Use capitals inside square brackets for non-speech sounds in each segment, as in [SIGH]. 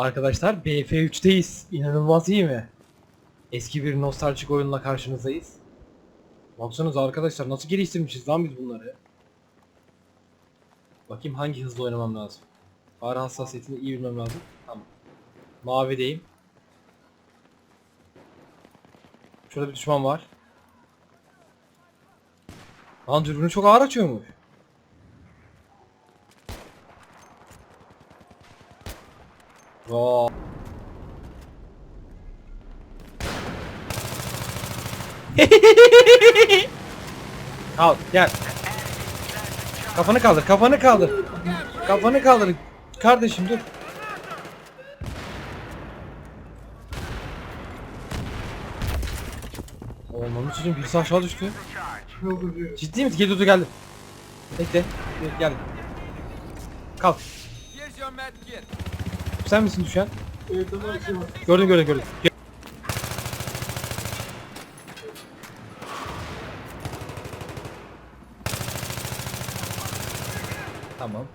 Arkadaşlar BF3'teyiz. İnanılmaz iyi mi? Eski bir nostaljik oyunla karşınızdayız. Baksanıza arkadaşlar nasıl geliştirmişiz lan biz bunları. Bakayım hangi hızla oynamam lazım. Fare hassasiyetini iyi bilmem lazım. Tamam. Mavideyim. Şurada bir düşman var. Lan dürbünü çok ağır açıyormuş. Vaa. [LAUGHS] Al gel. Kafanı kaldır, kafanı kaldır. Kafanı kaldır. Kardeşim dur. Olmamız için birisi aşağı düştü. Ciddi? Gel dur geldi. Bekle. Gel. Kalk. Sen misin düşen? Evet ama şey var. Gördüm gördüm gördüm. Tamam.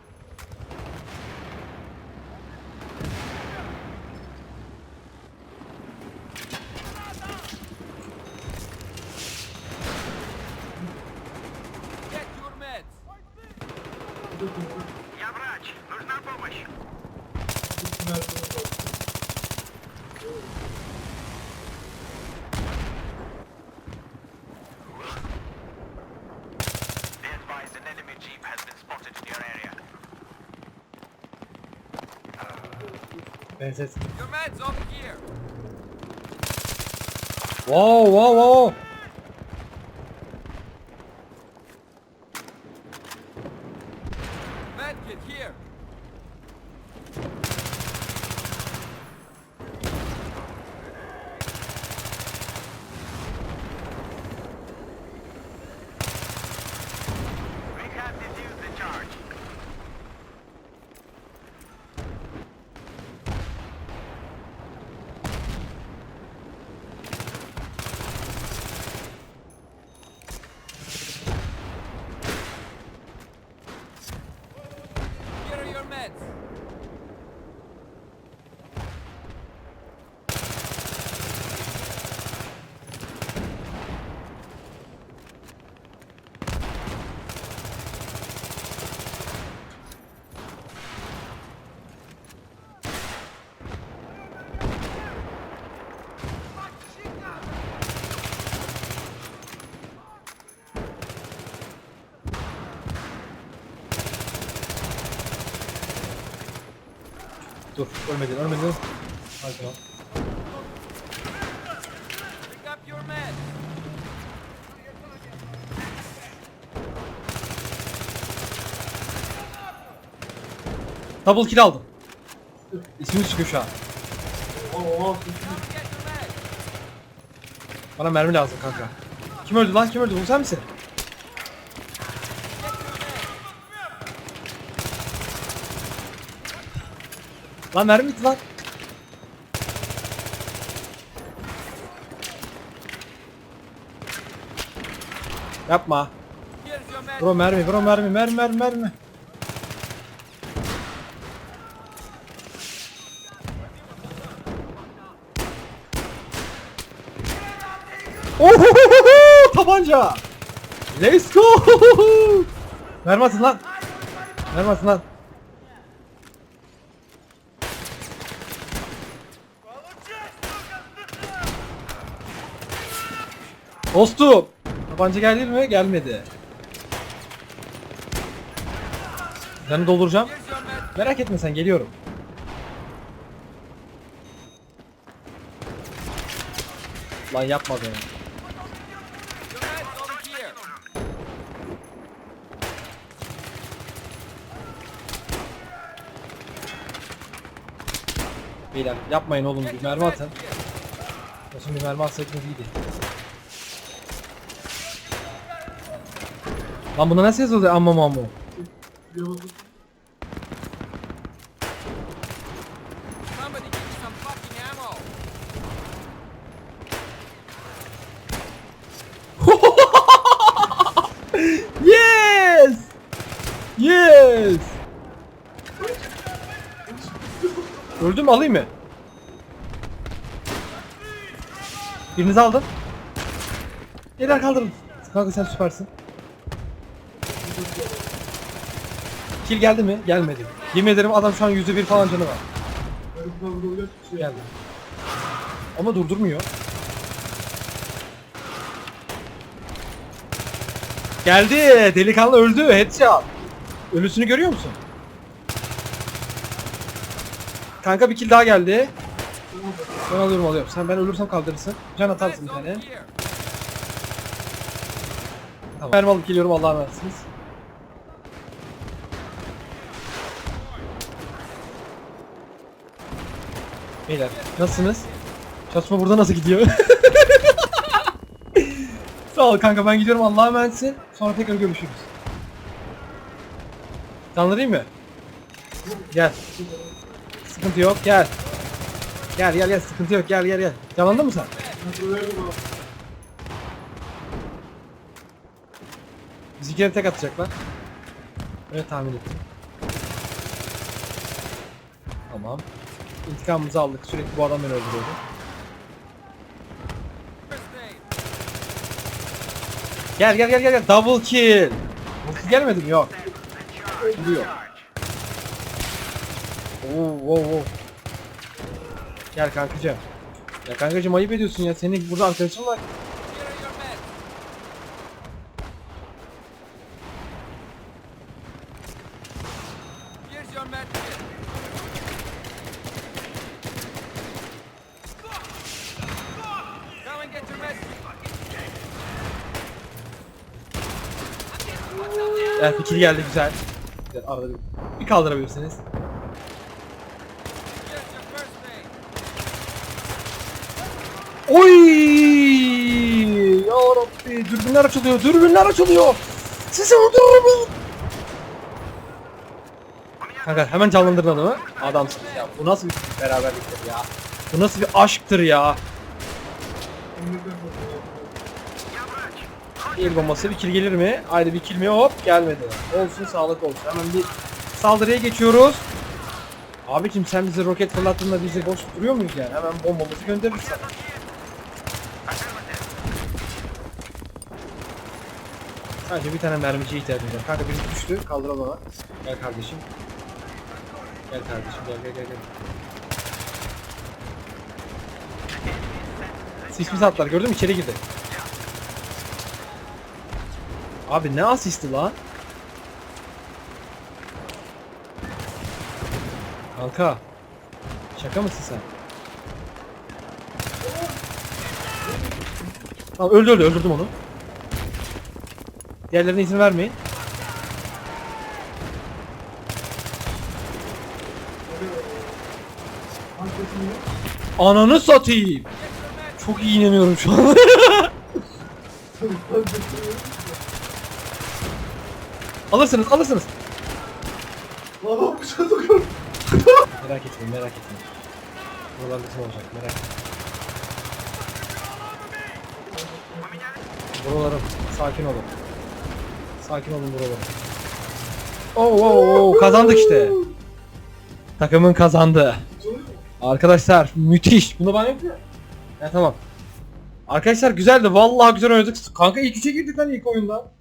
Get your meds. Ben ses. Your meds over here. Wow wow wow. Dur ölmedin ölmedin. Hadi lan. Double kill aldım. İsmini çıkıyor şu an. Oo, oo. Bana mermi lazım kanka. Kim öldü lan kim öldü? Bu sen misin? Lan mermi bitti lan. Yapma. Bro mermi, bro mermi, mermi, mermi, mermi. Ohohoho! Tabanca. Let's go. Mermi atın lan. Mermi atın lan. Dostum. Tabanca geldi mi? Gelmedi. Canı dolduracağım. Merak etme sen geliyorum. Lan yapma be. Your meds over here. Beyler yapmayın oğlum bir mermi atın. Olsun bir mermi atsaydınız iyiydi. Lan buna nasıl yazıldı amma mammo? [LAUGHS] Yes! Yes! Öldü mü? mü alayım mı? Birinizi aldım. Eller kaldırın. Kanka sen süpersin. Kill geldi mi? Gelmedi. Yemin ederim adam şu an yüzde bir falan canı var. Geldi. Ama durdurmuyor. Geldi. Delikanlı öldü. Headshot. Ölüsünü görüyor musun? Kanka bir kill daha geldi. Ben alıyorum alıyorum. Sen ben ölürsem kaldırırsın. Can atarsın bir tane. Tamam. Mermi alıp geliyorum Allah'a emanetsiniz. Beyler nasılsınız? Çalışma burada nasıl gidiyor? [LAUGHS] Sağ ol kanka ben gidiyorum Allah'a emanetsin. Sonra tekrar görüşürüz. Tanrıyım mı? Gel. Sıkıntı yok gel. Gel gel gel sıkıntı yok gel gel gel. Canlandın mı sen? Bizimkileri tek atacaklar. Öyle tahmin ettim. Tamam. İntikamımızı aldık. Sürekli bu adam beni öldürüyordu. Gel gel gel gel. Double kill. Nasıl gelmedim? Yok. Vuruyor. Oo, wow, wow. Gel kankacığım. Ya kankacığım ayıp ediyorsun ya. Senin burada arkadaşın var. Here are your meds. Here's your med kit. Go and get your meds. Evet bir kill geldi güzel. Güzel arada bir, bir kaldırabilirsiniz. Oy! Ya Rabbi, dürbünler açılıyor, dürbünler açılıyor. Sizi öldürürüm. Kanka hemen canlandırın adamı. Adamsınız ya. Bu nasıl bir beraberliktir ya? Bu nasıl bir aşktır ya? El bombası bir kill gelir mi? Haydi bir kill mi? Hop gelmedi. Olsun sağlık olsun. Hemen bir saldırıya geçiyoruz. Abicim sen bizi roket fırlattığında bizi boş duruyor muyuz yani? Hemen bombamızı göndeririz sana. Sadece bir tane mermiciye ihtiyacımız var. Kanka birisi düştü. Kaldıralım ona. Gel kardeşim. Gel kardeşim gel gel gel gel. Sis atlar gördün mü? İçeri girdi. Abi ne asisti lan? Kanka. Şaka mısın sen? Tamam öldü öldü öldürdüm onu. Diğerlerine izin vermeyin. Ananı satayım. Çok iyi inanıyorum şu an. [LAUGHS] [LAUGHS] alırsınız alırsınız. Lan bıçağı sokuyorum. Merak etmeyin merak etmeyin. Buralar bizim olacak merak etmeyin. Buralarım sakin olun. Sakin olun buralarım. Oo, oo, oo, kazandık işte. Takımın kazandı. Arkadaşlar müthiş. Bunu bana yapıyor. Ya tamam. Arkadaşlar güzeldi. Vallahi güzel oynadık. Kanka ilk üçe girdik lan ilk oyunda.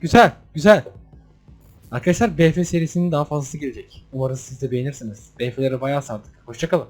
Güzel, güzel. Arkadaşlar BF serisinin daha fazlası gelecek. Umarım siz de beğenirsiniz. BF'leri bayağı sardık. Hoşçakalın.